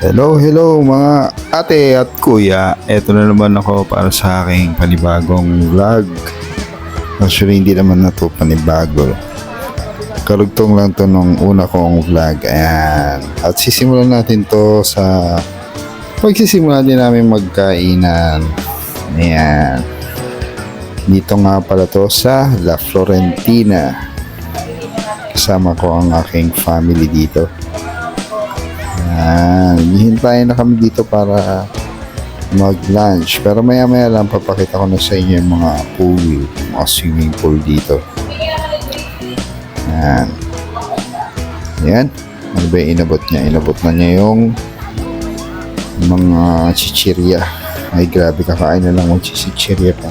Hello, hello mga ate at kuya. Ito na naman ako para sa aking panibagong vlog. Actually, hindi naman na to panibago. Karugtong lang to nung una kong vlog. Ayan. At sisimulan natin to sa pagsisimula din namin magkainan. Ayan. Dito nga pala to sa La Florentina. Kasama ko ang aking family dito. Ayan, hihintayin na kami dito para mag-lunch. Pero maya maya lang papakita ko na sa inyo yung mga pool, mga swimming pool dito. Ayan. Ayan. Ano ba inabot niya? Inabot na niya yung mga chichirya. Ay grabe, kakain na lang ng chichirya pa.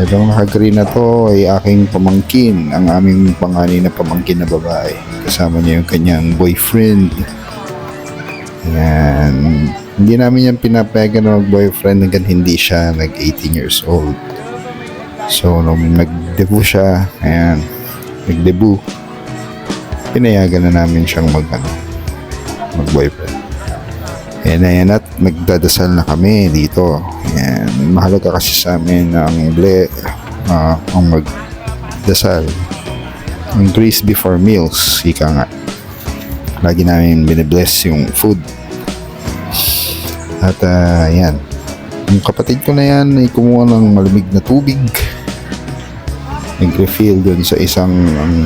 Itong naka-green na to ay aking pamangkin, ang aming panganay na pamangkin na babae. Kasama niya yung kanyang boyfriend. Yan. Hindi namin yan pinapayagan na mag-boyfriend hanggang hindi siya nag-18 years old. So, nung nag-debut siya, ayan, nag-debut, pinayagan na namin siyang mag, ano, mag-boyfriend. Ayan na yan at nagdadasal na kami dito. Ayan. Mahalaga kasi sa amin ang ble, ah, ang magdasal. Ang grace before meals, ika nga. Lagi namin binibless yung food. At ah, ayan. Yung kapatid ko na yan ay kumuha ng malamig na tubig. Nag-refill dun sa isang um,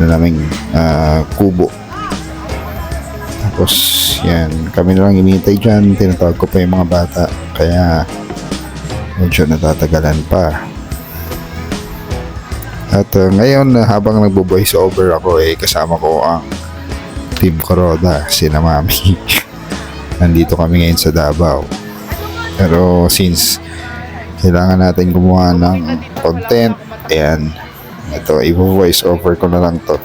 na naming ah, kubo. Tapos, yan. Kami na lang inintay dyan. Tinatawag ko pa yung mga bata. Kaya, medyo natatagalan pa. At uh, ngayon, uh, habang nagbo-voice over ako, eh, kasama ko ang Team Coroda, sina Mami. Nandito kami ngayon sa Davao. Pero since kailangan natin gumawa ng content, ayan, ito, i-voice over ko na lang to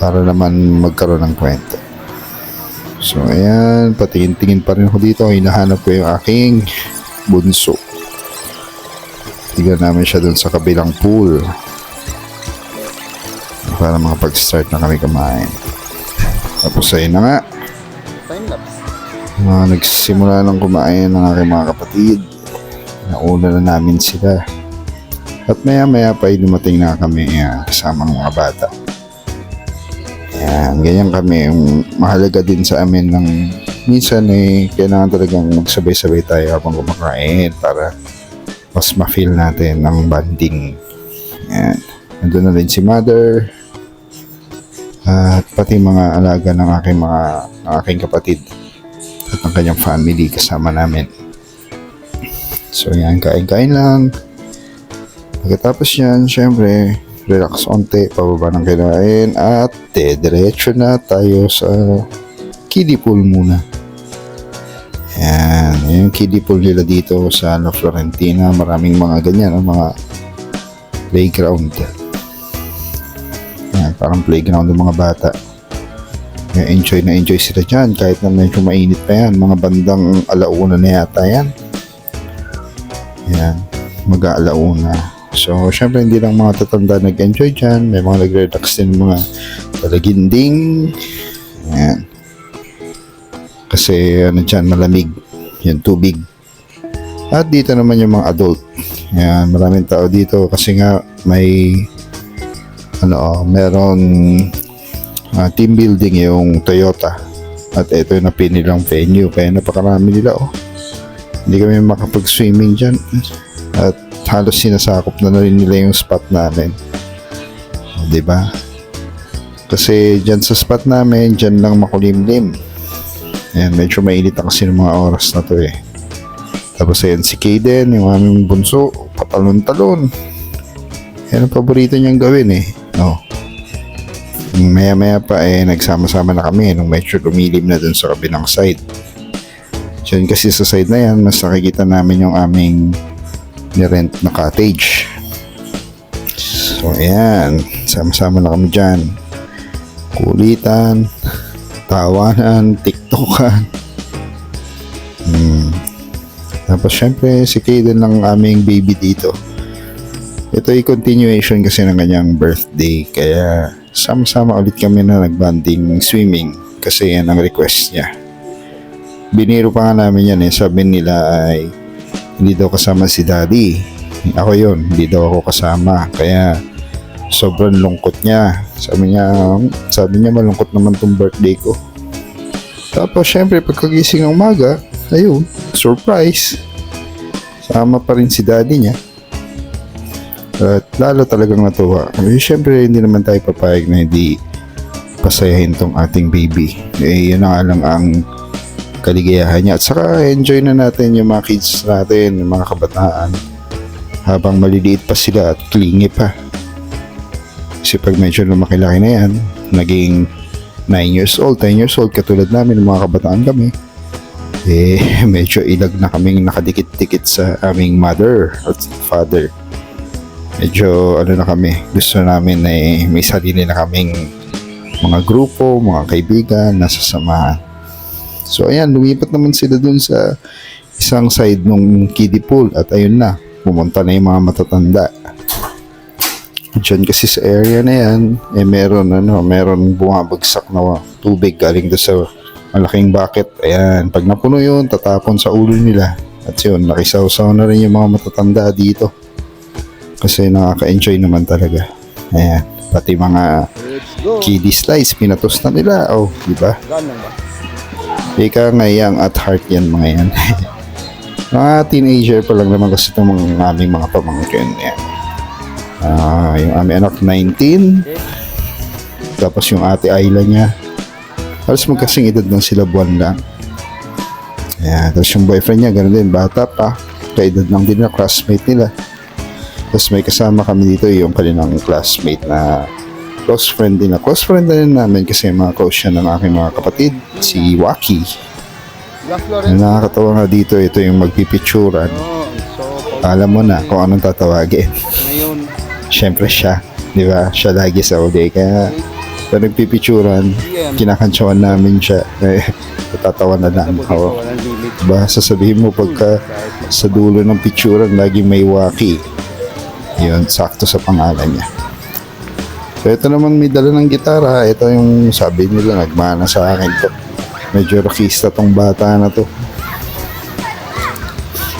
para naman magkaroon ng kwento. So, ayan, patingin-tingin pa rin ako dito. Hinahanap ko yung aking bunso. Tignan namin siya dun sa kabilang pool. Para makapag-start na kami kumain. Tapos ayun na nga. Mga nagsimula ng kumain ng aking mga kapatid. Nauna na namin sila. At maya maya pa ay dumating na kami uh, kasama ng mga bata. Yan, ganyan kami. Mahalaga din sa amin ng minsan eh, kailangan talagang magsabay-sabay tayo habang kumakain para mas ma-feel natin ang bonding. Yan. Nandun na rin si mother at pati mga alaga ng aking mga ng aking kapatid at ng kanyang family kasama namin. So yan, kain-kain lang. Pagkatapos yan, syempre, relax onte, pababa ng kinain at diretso na tayo sa kiddie pool muna. Yan, yung kiddie pool nila dito sa La Florentina, maraming mga ganyan, ang mga playground. Parang playground ng mga bata. Kaya enjoy na enjoy sila dyan kahit na medyo mainit pa yan. Mga bandang alauna na yata yan. Yan, mag-aalauna. So, syempre hindi lang mga tatanda nag-enjoy dyan. May mga nag-relax din mga talaginding. Yan. Kasi ano dyan, malamig. Yan, tubig. At dito naman yung mga adult. Yan, maraming tao dito kasi nga may ano, oh, meron ah, team building yung Toyota. At ito yung napinilang venue. Kaya napakarami nila, oh. Hindi kami makapag-swimming dyan. At halos sinasakop na rin nila yung spot namin. ba? Kasi dyan sa spot namin, dyan lang makulimlim. Ayan, medyo mainit na kasi ng mga oras na to eh. Tapos ayan si Kaden, yung aming bunso, patalon-talon. Yan ang paborito niyang gawin eh. No. Maya maya pa eh, nagsama-sama na kami nung medyo lumilim na dun sa kabilang side. Diyan kasi sa side na yan, mas nakikita namin yung aming ni-rent na cottage. So, ayan. Sama-sama na kami dyan. Kulitan, tawanan, tiktokan. Hmm. Tapos, syempre, si Kaden lang ang aming baby dito. Ito ay continuation kasi ng kanyang birthday. Kaya, sama-sama ulit kami na nagbanding swimming kasi yan ang request niya. Biniro pa nga namin yan eh. Sabi nila ay hindi daw kasama si daddy. Ako yon hindi daw ako kasama. Kaya sobrang lungkot niya. Sabi niya, sabi niya malungkot naman tong birthday ko. Tapos syempre pagkagising ng umaga, ayun, surprise. Sama pa rin si daddy niya. At lalo talagang natuwa. Eh, syempre hindi naman tayo papayag na hindi pasayahin tong ating baby. Eh, yun na lang ang kaligayahan niya. At saka enjoy na natin yung mga kids natin, yung mga kabataan. Habang maliliit pa sila at clingy pa. Kasi pag medyo lumaki-laki na yan, naging 9 years old, 10 years old, katulad namin, mga kabataan kami, eh, medyo ilag na kaming nakadikit-dikit sa aming mother at father. Medyo, ano na kami, gusto namin na eh, may sarili na kaming mga grupo, mga kaibigan, nasa samahan. So, ayan, lumipat naman sila dun sa isang side nung kiddie pool at ayun na, pumunta na yung mga matatanda. Diyan kasi sa area na yan, eh meron ano, meron bumabagsak na tubig galing doon sa malaking bucket. Ayan, pag napuno yun, tatapon sa ulo nila. At yun, nakisawsaw na rin yung mga matatanda dito. Kasi nakaka-enjoy naman talaga. Ayan, pati mga kiddie slice, pinatos na nila. Oh, di ba? Ganun ba? Ika ngayang at heart yan mga yan. mga teenager pa lang naman kasi itong mga aming mga pamangkin. Yan. Ah, yung aming anak 19. Tapos yung ate Ayla niya. Halos magkasing edad lang sila buwan lang. Yan. Tapos yung boyfriend niya, ganoon din, bata pa. Kaedad lang din na classmate nila. Tapos may kasama kami dito yung kanilang classmate na close friend din na. Close friend rin namin kasi mga close siya ng aking mga kapatid, si Waki. Ang nakakatawa nga dito, ito yung magpipicturan. Alam mo na kung anong tatawagin. Siyempre siya, di ba? Siya lagi sa uli. Kaya pag nagpipicturan, kinakantsawan namin siya. Eh, natatawa na lang ako. walang limit. Ba, sasabihin mo pagka sa dulo ng picturan, lagi may waki. Yun, sakto sa pangalan niya. So, ito naman may dala ng gitara. Ito yung sabi nila, nagmana sa akin to. Medyo rockista tong bata na to.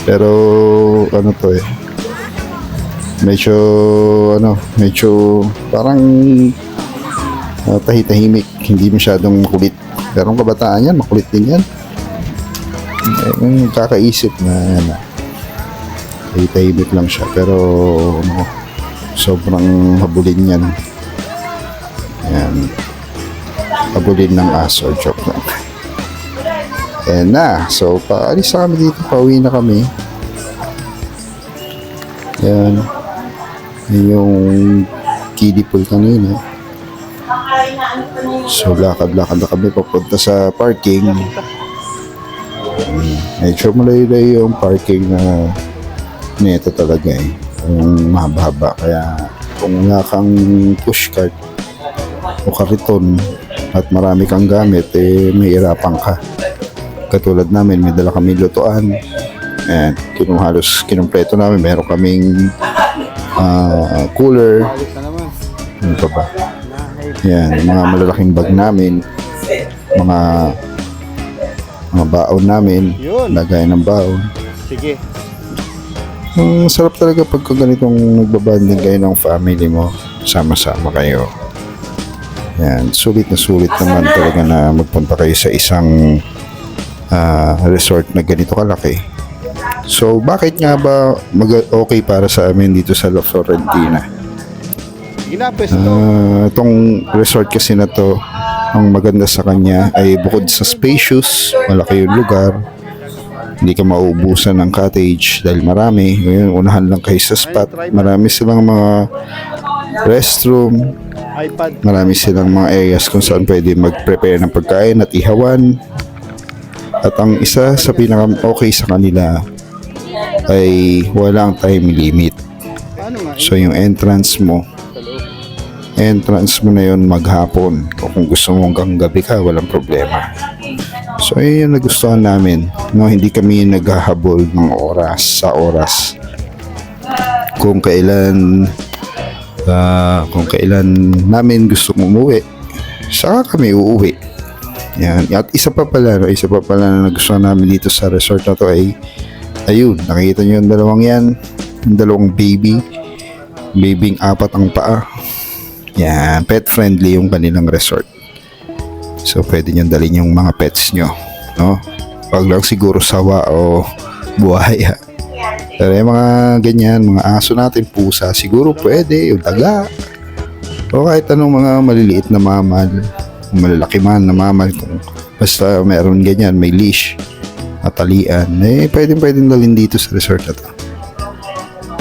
Pero, ano to eh. Medyo, ano, medyo parang uh, tahitahimik. Hindi masyadong makulit. Pero ang kabataan yan, makulit din yan. Eh, kakaisip na yan ah. Tahitahimik lang siya. Pero, ano, sobrang habulin yan. Yan. Habulin ng aso. Joke lang. Ayan na. So, paalis na kami dito. Pauwi na kami. Yan yung kiddie pool kanina. So, lakad-lakad na kami papunta sa parking. Medyo malayo-layo yung parking na nito talaga eh. Yung mahaba-haba. Kaya kung wala kang pushcart o kariton at marami kang gamit, eh may irapan ka. Katulad namin, may dala kami lutuan. And kinuhalos kinumpleto namin. Meron kaming ah, cooler. Ano pa ba? Nahay. Yan, mga malalaking bag namin. Mga mga baon namin. Lagay ng baon. Sige. Ang sarap talaga pagka ganitong nagbabanding kayo ng family mo. Sama-sama kayo. Yan, sulit na sulit naman talaga na magpunta kayo sa isang ah, resort na ganito kalaki. So, bakit nga ba mag- okay para sa amin dito sa La Florentina? Pwesto. Ah, itong resort kasi na to, ang maganda sa kanya ay bukod sa spacious, malaki yung lugar, hindi ka mauubusan ng cottage dahil marami. Ngayon, unahan lang kayo sa spot. Marami silang mga restroom, marami silang mga areas kung saan pwede mag-prepare ng pagkain at ihawan. At ang isa sa pinaka okay sa kanila ay walang time limit. So yung entrance mo, entrance mo na yun maghapon. O kung gusto mo hanggang gabi ka, walang problema. So yun yung nagustuhan namin. No, hindi kami naghahabol ng oras sa oras. Kung kailan ah, kung kailan namin gusto umuwi, saka kami uuwi. Yan. At isa pa pala, no, isa pa pala na nagustuhan namin dito sa resort na to ay ayun, nakikita nyo yung dalawang yan, yung dalawang baby. Babying apat ang paa. Yan, pet friendly yung kanilang resort. So pwede nyo dalhin yung mga pets nyo, no? Wag lang siguro sawa o buhaya. Pero yung mga ganyan, mga aso natin, pusa, siguro pwede, yung daga. O kahit anong mga maliliit na mamal, malalaki man na mamal, kung basta meron ganyan, may leash, matalian, eh pwedeng pwedeng dalhin dito sa resort na to.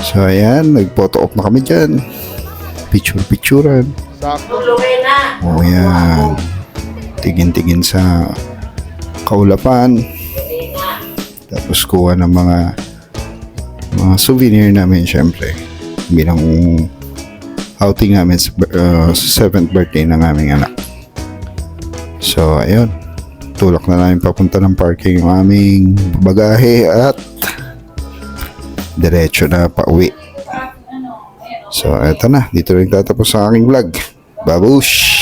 So ayan, nag-photo op na kami dyan. Picture-picturean. Sakto. O yan. Tigin-tigin sa kaulapan. Tapos kuha ng mga mga souvenir namin syempre. Bilang outing namin sa uh, sa 7th birthday ng aming anak. So, ayun. Tulak na namin papunta ng parking yung aming bagahe at diretso na pauwi. So, eto na. Dito rin tatapos ang aking vlog. Babush!